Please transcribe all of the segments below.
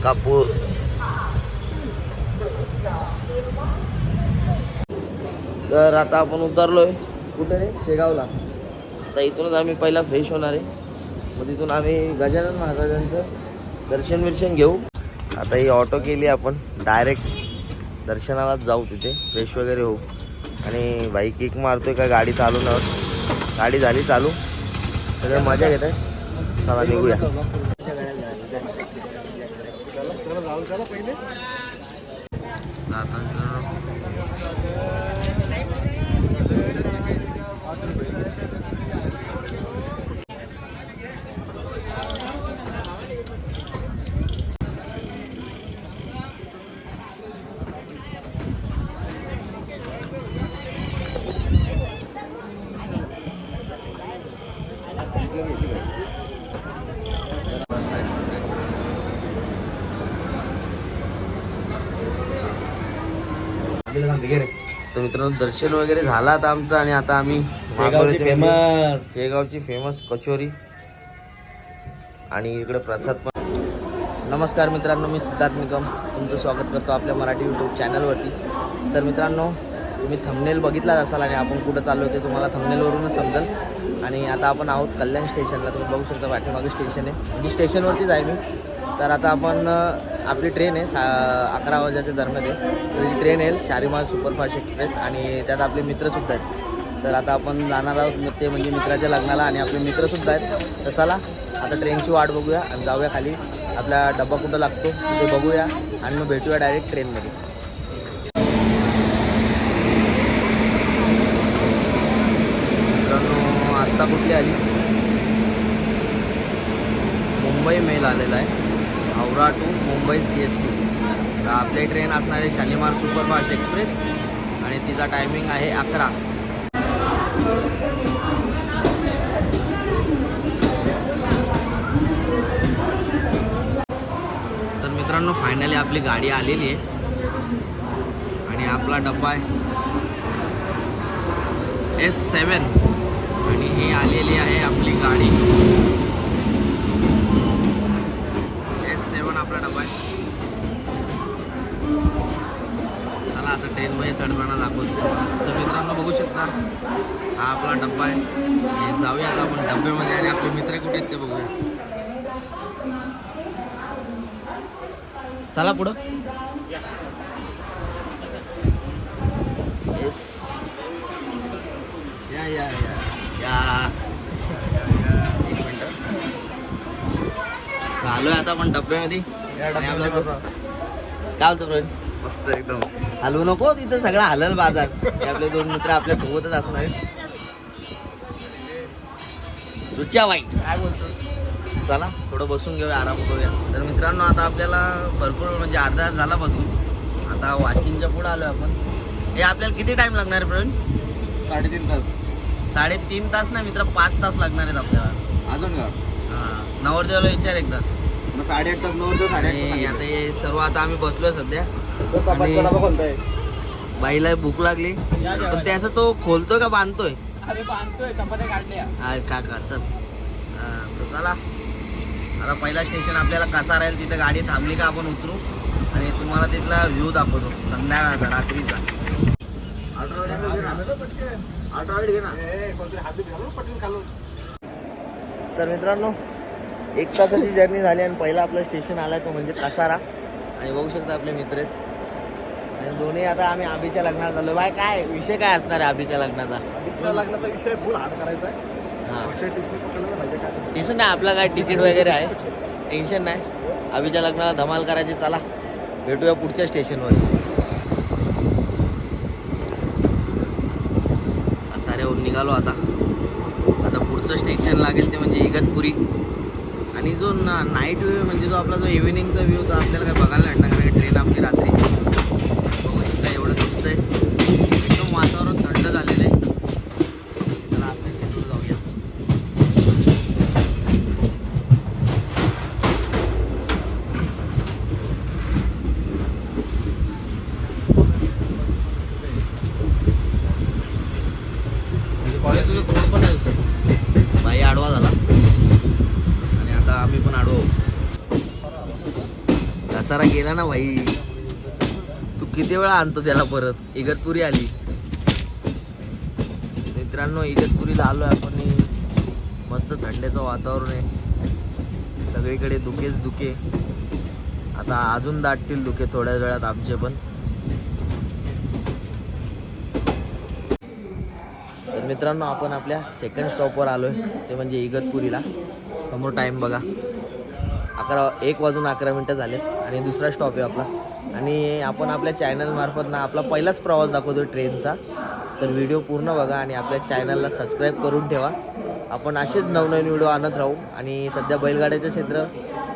मलकापूर तर आता आपण उतरलोय. कुठे रे? शेगावला. आता इथूनच आम्ही पहिला फ्रेश होणार आहे. मग तिथून आम्ही गजानन महाराजांचं दर्शन बिर्शन घेऊ. आता ही ऑटो केली आपण. डायरेक्ट दर्शनालाच जाऊ तिथे. फ्रेश वगैरे होऊ. आणि बाई किक मारतोय का गाडी चालवणार गाडी झाली चालू. सगळं मजा घेत आहे चला निघूया. ભાવ ચાલો પहिले तर मित्रांनो दर्शन वगैरे झालं आता आमचं आणि आता आम्ही शेगावची फेमस शेगावची फेमस कचोरी. आणि इकडे प्रसाद पण. नमस्कार मित्रांनो मी सिद्धार्थ निकम तुमचं स्वागत करतो आपल्या मराठी यूट्यूब चॅनलवरती तर मित्रांनो तुम्ही थंबनेल बघितलाच असाल आणि आपण कुठं चाललो होते तुम्हाला थंबनेलवरूनच समजेल. आणि आता आपण आहोत कल्याण स्टेशनला तुम्ही बघू शकता पाठीमागे स्टेशन आहे. म्हणजे स्टेशनवरतीच आहे मी. तर आता आपण आपली ट्रेन आहे सा अकरा वाजेच्या दरम्यान आहे. तर ट्रेन येईल शालिमार सुपरफास्ट एक्सप्रेस आणि त्यात आपले मित्रसुद्धा आहेत. तर आता आपण जाणार आहोत मग ते म्हणजे मित्राच्या लग्नाला आणि आपले मित्रसुद्धा आहेत. तर चला आता ट्रेनची वाट बघूया आणि जाऊया खाली. आपला डब्बा कुठं लागतो ते बघूया आणि मग भेटूया डायरेक्ट ट्रेनमध्ये आत्ता कुठली आली? मुंबई मेल आलेला आहे. Howrah to Mumbai C S T तर आपली ट्रेन असणार आहे शालिमार सुपरफास्ट एक्सप्रेस आणि तिचा टायमिंग आहे अकरा. तर मित्रांनो फायनली आपली गाडी आलेली आहे. आणि आपला डब्बा आहे. एस सेवन आणि ही आलेली आहे आपली गाडी. चला आता ट्रेनमध्ये चढताना दाखवतो तर मित्रांनो बघू शकता हा आपला डब्बा आहे. जाऊया आता आपण डब्यामध्ये आणि आपले मित्र कुठे आहेत ते बघूया. चला पुढं. या या या. या. एक मिनिट. आलोय आता आपण डब्यामध्ये काय होतं प्रवीण मस्त एकदम. हलवू नको तिथं सगळं हलल बाजार. हे आपले दोन मित्र आपल्या सोबतच असणार. रुच्या बाई. काय बोलतो? चला थोडं बसून घेऊया आराम करूया. तर मित्रांनो आता आपल्याला भरपूर म्हणजे अर्धा तास झाला बसून. आता वाशिंच्या पुढे आलो आपण. हे आपल्याला किती टाइम लागणार आहे प्रवीण? साडेतीन तास. साडेतीन तास ना मित्र पाच तास लागणार आहेत आपल्याला. अजून का? हा, नवरदेवाला विचार एकदा. मग साडेआठ तास नऊ तास आणि आता हे सर्व आता आम्ही बसलोय सध्या. आणि- बाईला भूक लागली. पण त्याचा तो खोलतोय का बांधतोय? अरे बांधतोय चपात्या काढल्या. हा काका चल. तर चला. आता पहिला स्टेशन आपल्याला कसा राहील तिथे गाडी थांबली का आपण उतरू? आणि तुम्हाला तिथला व्ह्यू दाखवतो. संध्याकाळचा रात्रीचा. तर मित्रांनो एक तासाची जर्नी झाली आणि पहिला आपलं स्टेशन आलाय तो म्हणजे कसारा. आणि बघू शकता आपले मित्र दोन्ही आता आम्ही आबीच्या लग्नात झालो बाय काय विषय काय असणार आहे आबीच्या लग्नाचा? लग्नाचा विषय फुल हार्ड करायचा आहे. हां. काय? टेन्शन नाही आपलं काय तिकीट वगैरे आहे. टेन्शन नाही. आबीच्या लग्नाला धमाल करायची चला. भेटूया पुढच्या स्टेशनवर साऱ्याहून निघालो आता. आता पुढचं स्टेशन लागेल ते म्हणजे इगतपुरी. आणि जो नाईट व्ह्यू म्हणजे जो आपला जो इव्हिनिंगचा व्ह्यू तो आपल्याला काय बघायला भेटणार कारण ट्रेन आपली रात्रीची बघू शकता एवढं दिसतंय एकदम वातावरण थंड झालेलं आहे चला आपल्या स्टेशनवर जाऊया कॉलेज तुझं कोण पण आहे बाई आडवा झाला आणि आता आम्ही पण आडो. घसारा गेला ना भाई. तू किती वेळा आणतो त्याला परत? इगतपुरी आली. मित्रांनो इगतपुरीला आलो आपण. मस्त थंड्याचं वातावरण आहे. सगळीकडे दुखेच दुखे आता अजून दाटतील दुखे थोड्या वेळात आमचे पण. तर मित्रांनो आपण आपल्या सेकंड स्टॉपवर आलो आहे ते म्हणजे इगतपुरीला. समोर टाईम बघा. अकरा एक वाजून अकरा मिनटं झाले आणि दुसरा स्टॉप आहे आपला. आणि आपण आपल्या चॅनलमार्फत ना आपला पहिलाच प्रवास दाखवतो ट्रेनचा तर व्हिडिओ पूर्ण बघा आणि आपल्या चॅनलला सबस्क्राईब करून ठेवा. आपण असेच नवनवीन व्हिडिओ आणत राहू. आणि सध्या बैलगाड्याचं क्षेत्र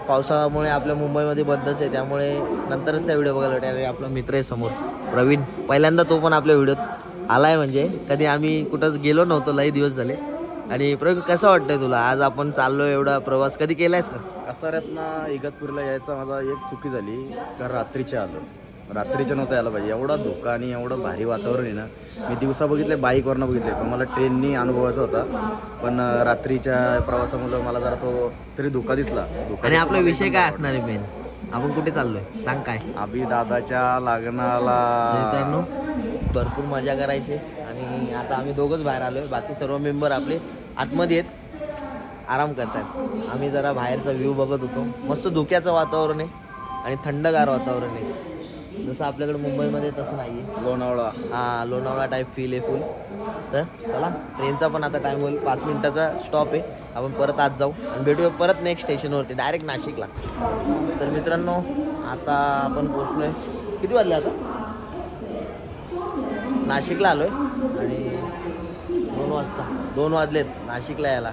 पावसामुळे आपल्या मुंबईमध्ये बंदच आहे. त्यामुळे नंतरच त्या व्हिडिओ बघायला भेटायला आपला मित्र आहे समोर. प्रवीण. पहिल्यांदा तो पण आपल्या व्हिडिओत आहे म्हणजे. कधी आम्ही कुठंच गेलो नव्हतो. लई दिवस झाले. आणि प्रवीण कसं वाटतंय तुला? आज आपण चाललो एवढा प्रवास कधी केलायस का? कसाऱ्यातनं इगतपुरीला यायचा माझा एक चुकी झाली कारण रात्रीच्या आलो. रात्रीच्या नव्हतं यायला पाहिजे. एवढा धोका आणि एवढं भारी वातावरण आहे ना. मी दिवसा बघितले बाईकवरनं बघितले पण मला ट्रेननी अनुभवायचा होता. पण रात्रीच्या प्रवासामुळे मला जरा तो तरी धोका दिसला. धोका आणि आपला विषय काय असणार आहे मेन आपण कुठे चाललोय? सांग काय. अभि दादाच्या लागणाला मित्रांनो भरपूर मजा करायची. आणि आता आम्ही दोघंच बाहेर आलोय. बाकी सर्व मेंबर आपले आतमध्ये आहेत. आराम करतात आम्ही जरा बाहेरचा व्ह्यू बघत होतो. मस्त धुक्याचं वातावरण आहे आणि थंडगार वातावरण आहे. जसं आपल्याकडे मुंबईमध्ये तसं नाही आहे लोणावळा. हा लोणावळा टाईप फील आहे फुल तर चला ट्रेनचा पण आता टाईम होईल. पाच मिनिटाचा स्टॉप आहे. आपण परत आज जाऊ आणि भेटूया परत नेक्स्ट स्टेशनवरती डायरेक्ट नाशिकला. तर मित्रांनो आता आपण पोचलोय किती वाजले आता? नाशिकला आलोय. आणि दोन वाजता दोन वाजलेत नाशिकला यायला.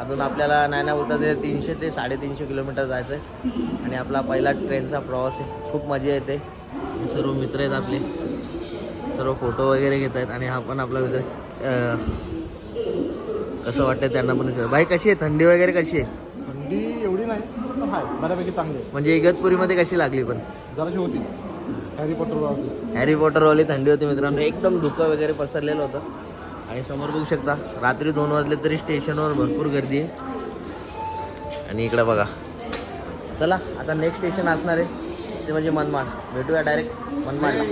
अजून आपल्याला नाही ना बोलता ते तीनशे ते साडेतीनशे किलोमीटर जायचं आहे आणि आपला पहिला ट्रेनचा प्रवास आहे. खूप मजा येते. सर्व मित्र आहेत आपले. सर्व फोटो वगैरे घेत आहेत. आणि हा पण आपला मित्र कसं वाटतं त्यांना पण भाई कशी आहे? थंडी वगैरे कशी आहे? थंडी एवढी नाही आहे बऱ्यापैकी चांगली आहे. म्हणजे इगतपुरीमध्ये कशी लागली पण? जराशी होती. हॅरी पॉटर हॅरी पॉटरवाली थंडी होती मित्रांनो. एकदम धुकं वगैरे पसरलेलं होतं. आणि समोर बघू शकता रात्री दोन वाजले तरी स्टेशनवर भरपूर गर्दी आहे. आणि इकडं बघा. चला आता नेक्स्ट स्टेशन असणार आहे. ते म्हणजे मनमाड. भेटूया डायरेक्ट मनमाडला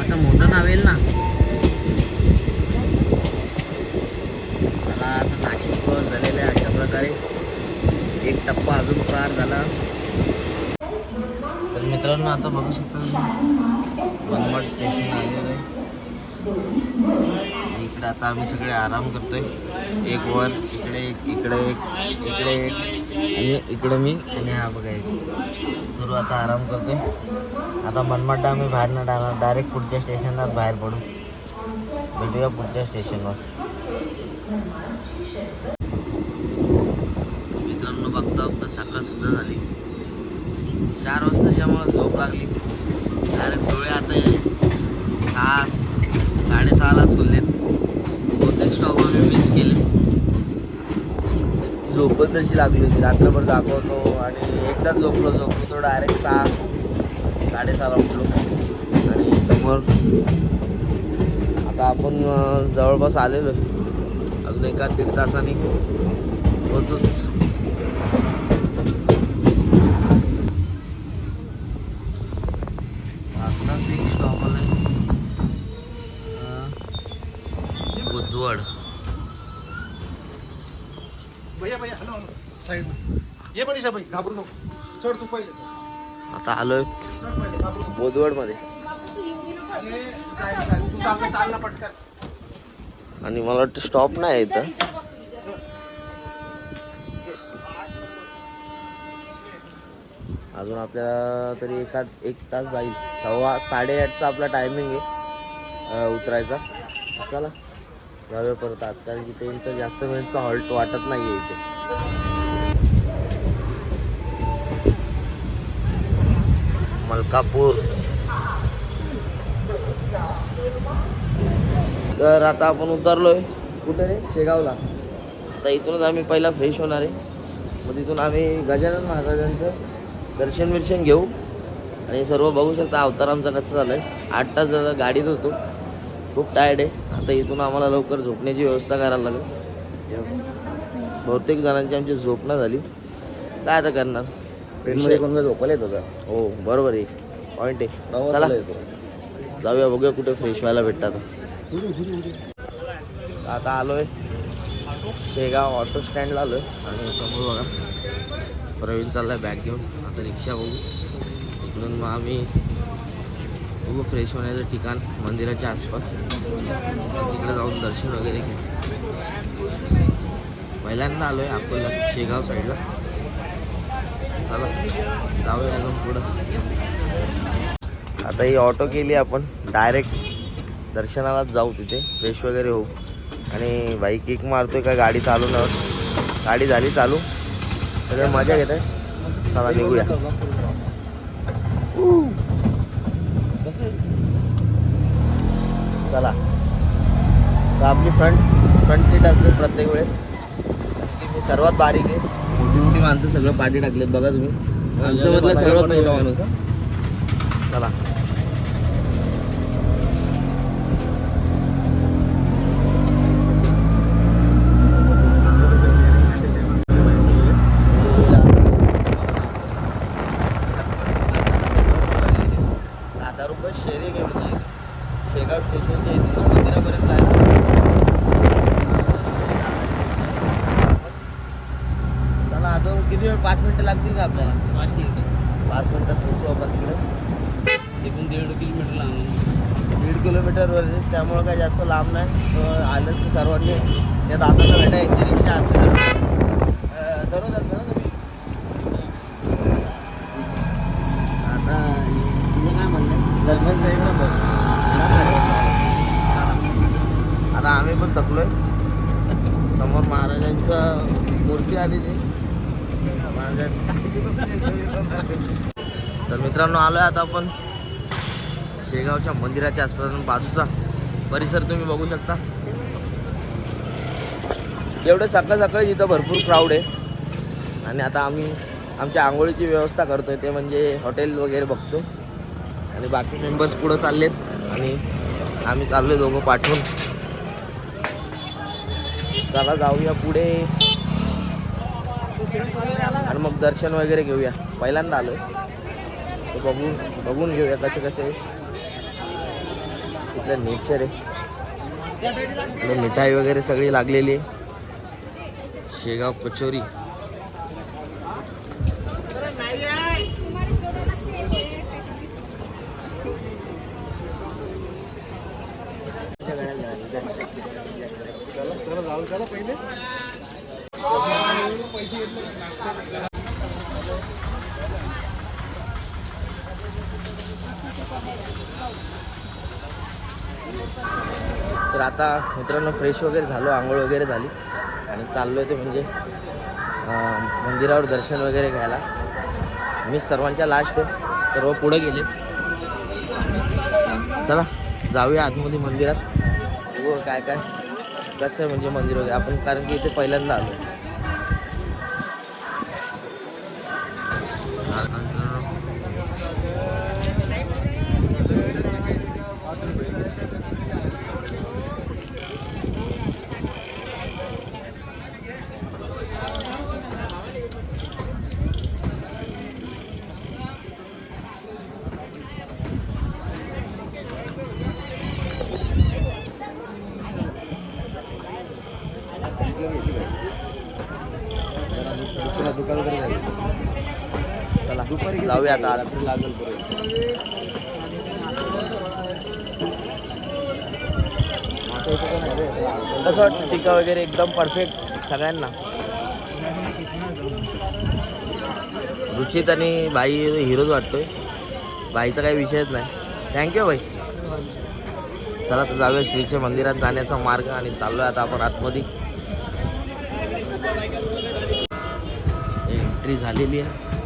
आता मोठं नाव येईल ना चला आता नाशिक वर झालेलं आहे अशा प्रकारे एक टप्पा अजून पार झाला तर मित्रांनो आता बघू शकता तुम्ही मनमाड स्टेशन आलेलं आहे इकडे आता आम्ही सगळे आराम एक वर इकडे एक इकडे एक इकडे एक. आणि इकडे मी आणि हा बघा एक. सुरू आता आराम करतोय. आता मनमाड आम्ही बाहेर न डायरेक्ट डायरेक्ट पुढच्या स्टेशनला बाहेर पडू. भेटूया पुढच्या स्टेशनवर मित्रांनो बघता बघता सकाळ सुद्धा झाली चार वाजता ज्यामुळे झोप लागली डायरेक्ट डोळे आता सहा साडेसहालाच खुललेत बहुतेक स्टॉप आम्ही मिस केले झोपच लागली होती. रात्रभर दाखवतो आणि एकदाच झोपलो झोपलो तो डायरेक्ट सहा साडेसहाला उठलो. आणि समोर आता आपण जवळपास आलेलो अजून एका दीड तासाने. होतोच. ये मनीषा भाई घाबरू नको. चढ तू पहिले चढ. आता आलोय चढ पहिले घाबरू नको. बोधवडमध्ये. अरे जाईल जाईल तू चालतं चाल ना पटकन. आणि मला वाटतं स्टॉप नाही आहे इथं. अजून आपल्याला तरी एखाद एक तास जाईल. सव्वा साडेआठचा आपला टायमिंग आहे अं, उतरायचा. चला जाऊया परत आज कारण की ट्रेनचं जास्त वेळचा हॉल्ट वाटत नाही आहे इथे. मलकापूर. तर आता आपण उतरलोय. कुठे रे? शेगावला. आता इथूनच आम्ही पहिला फ्रेश होणार आहे. मग तिथून आम्ही गजानन महाराजांचं दर्शन बिर्शन घेऊ. आणि सर्व बघू शकता अवतार आमचा कसं झालं आहे आठ तास झालं गाडीत होतो. खूप टायर्ड आहे. आता इथून आम्हाला लवकर झोपण्याची व्यवस्था करायला लागेल. बहुतेक जणांची आमची झोप नाही झाली. काय आता करणार? ट्रेनमध्ये कोण काय झोपायला येतो का? हो बरोबर आहे. पॉईंट आहे. चला. जाऊया बघूया कुठे फ्रेश व्हायला भेटतात. आता आलोय. शेगाव ऑटो स्टँडला आलोय. आणि समोर बघा प्रवीण चाललाय बॅग घेऊन. आता रिक्षा बघू. इकडून मग आम्ही बघू फ्रेश होण्याचं ठिकाण मंदिराच्या आसपास. तिकडे जाऊन दर्शन वगैरे घेऊ. पहिल्यांदा आलोय अकोला शेगाव साईडला चला जाऊया अजून पुढं. आता ही ऑटो केली आपण डायरेक्ट दर्शनालाच जाऊ तिथे फ्रेश वगैरे होऊ. आणि बाई किक मारतोय का गाडी चालू न गाडी झाली चालू. सगळे मजा घेत आहे चला निघूया. चला. तर आपली फ्रंट फ्रंट सीट असते प्रत्येक वेळेस. सर्वात बारीक आहे. मोठी मोठी माणसं सगळं पाठी टाकलेत बघा तुम्ही आमच्यामधलं सर्वात मोठा माणूस हा. चला शेअरिंग आहे म्हणजे शेगाव स्टेशनच्या मंदिरापर्यंत जायला चला आता किती वेळ? पाच मिनिटं लागतील का आपल्याला? पाच मिनिटं. पाच मिनिटात पोहोचू आपण तिकडे. एकूण दीड किलोमीटर लांब दीड किलोमीटरवर आहे, त्यामुळं काही जास्त लांब नाही. तर आलं तर सर्वांनी या दादाला भेटायची. रिक्षा असते तर. अं, दररोज असतं ना तुम्ही? आता तुझं काय म्हणणं नंबर आता आम्ही पण थकलोय. समोर महाराजांचं मूर्ती आली ती तर मित्रांनो आलोय आता आपण शेगावच्या मंदिराच्या आसपास बाजूचा परिसर तुम्ही बघू शकता. एवढं सकाळ सकाळी तिथं भरपूर क्राऊड आहे. आणि आता आम्ही आमच्या आंघोळीची व्यवस्था करतोय ते म्हणजे हॉटेल वगैरे बघतो आणि बाकी मेंबर्स पुढं चाललेत. आणि आम्ही चाललोय दोघं पाठवून. चला जाऊया पुढे. मग दर्शन वगैरे घेऊया. पहिल्यांदा आलो तर बघून बघून घेऊया कसे कसे. तिथलं नेचर आहे. मिठाई वगैरे सगळी लागलेली आहे. शेगाव कचोरी. चला चला जाऊ चला पहिले तर आता मित्रांनो फ्रेश वगैरे झालो आंघोळ वगैरे झाली. आणि चाललो ते म्हणजे मंदिरावर दर्शन वगैरे घ्यायला. मी सर्वांच्या लास्ट सर्व पुढे गेले. चला जाऊया आतमध्ये मंदिरात. बघू काय काय कसं आहे म्हणजे मंदिर वगैरे. आपण कारण की इथे पहिल्यांदा आलो. जाऊया आता लागेल कसं वाटतं टीका वगैरे? एकदम परफेक्ट सगळ्यांना. रुचित आणि बाई हिरोज वाटतोय. बाईचा काही विषयच नाही. थँक्यू बाई चला तर जाऊया श्रीच्या मंदिरात जाण्याचा मार्ग आणि चाललोय आता आपण आतमध्ये. एंट्री झालेली आहे.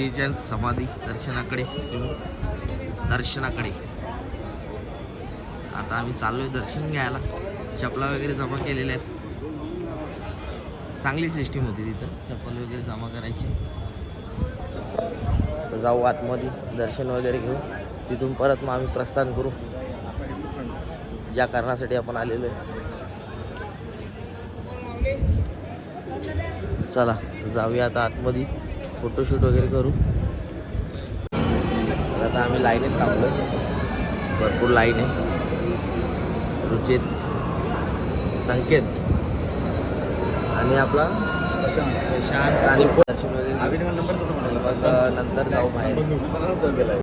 श्रीजन समाधी दर्शनाकडे दर्शनाकडे. आता आम्ही चाललोय दर्शन घ्यायला. चपला वगैरे जमा केलेल्या आहेत. चांगली सिस्टीम होती तिथं. चप्पल वगैरे जमा करायची. तर जाऊ आतमध्ये दर्शन वगैरे घेऊ. तिथून परत मग आम्ही प्रस्थान करू. ज्या कारणासाठी आपण आलेलो आहे. चला जाऊया आता आतमध्ये. फोटोशूट वगैरे करू. आता आम्ही लाईनीत थांबलो. भरपूर लाईन आहे. रुचित संकेत. आणि आपला शांत आणि दर्शन वगैरे. नंतर जाऊ बाहेर.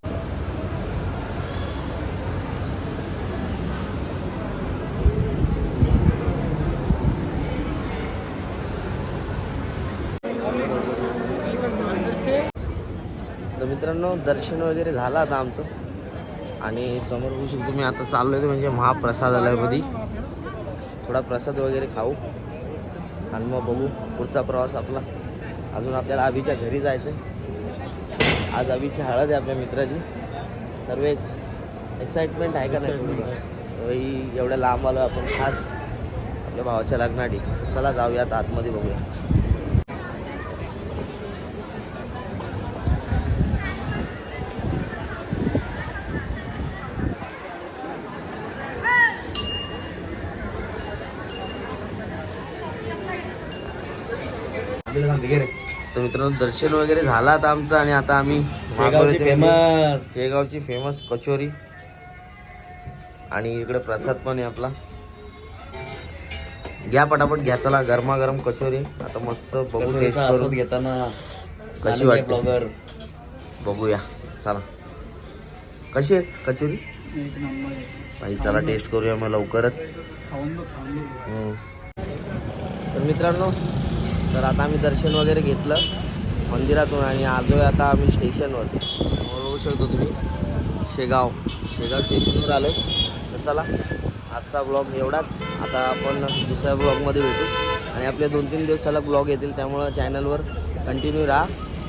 तर मित्रांनो दर्शन वगैरे झालं आता आमचं. आणि समोर बघू शकतो मी आता चाललो आहे म्हणजे महाप्रसादालयामध्ये. थोडा प्रसाद वगैरे खाऊ. आणि मग बघू पुढचा प्रवास आपला. अजून आपल्याला आबीच्या घरी जायचं आहे आज आबीची हळद आहे आपल्या मित्राची. सर्व एक एक्साइटमेंट आहे का नाही एवढ्या लांब आलो आपण. खास आपल्या भावाच्या लग्नासाठी चला जाऊयात आतमध्ये बघूया. मित्रांनो दर्शन वगैरे झालं आता आमचं आणि आता आम्ही शेगावची म्हणजे फेमस. शेगावची फेमस कचोरी. आणि इकडे प्रसाद पण आहे आपला. घ्या पटापट घ्या चला गरमागरम कचोरी. आता मस्त बघू टेस्ट करू घेताना कशी वाटते बघूया. चला. कशी आहे कचोरी? एक नंबर आहे. भाई चला टेस्ट करूया मग लवकरच. तर मित्रांनो तर आता आम्ही दर्शन वगैरे घेतलं मंदिरातून आणि आलोय आता आम्ही स्टेशनवर. बघू शकतो तुम्ही. शेगाव. शेगाव स्टेशनवर आलो तर चला आजचा ब्लॉग एवढाच. आता आपण दुसऱ्या ब्लॉगमध्ये भेटू. आणि आपले दोन तीन दिवस सलग ब्लॉग येतील त्यामुळं चॅनलवर कंटिन्यू राहा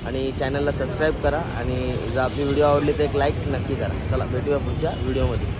आणि चॅनलला सबस्क्राईब करा. आणि जर आपली व्हिडिओ आवडली तर एक लाईक नक्की करा. चला भेटूया पुढच्या व्हिडिओमध्ये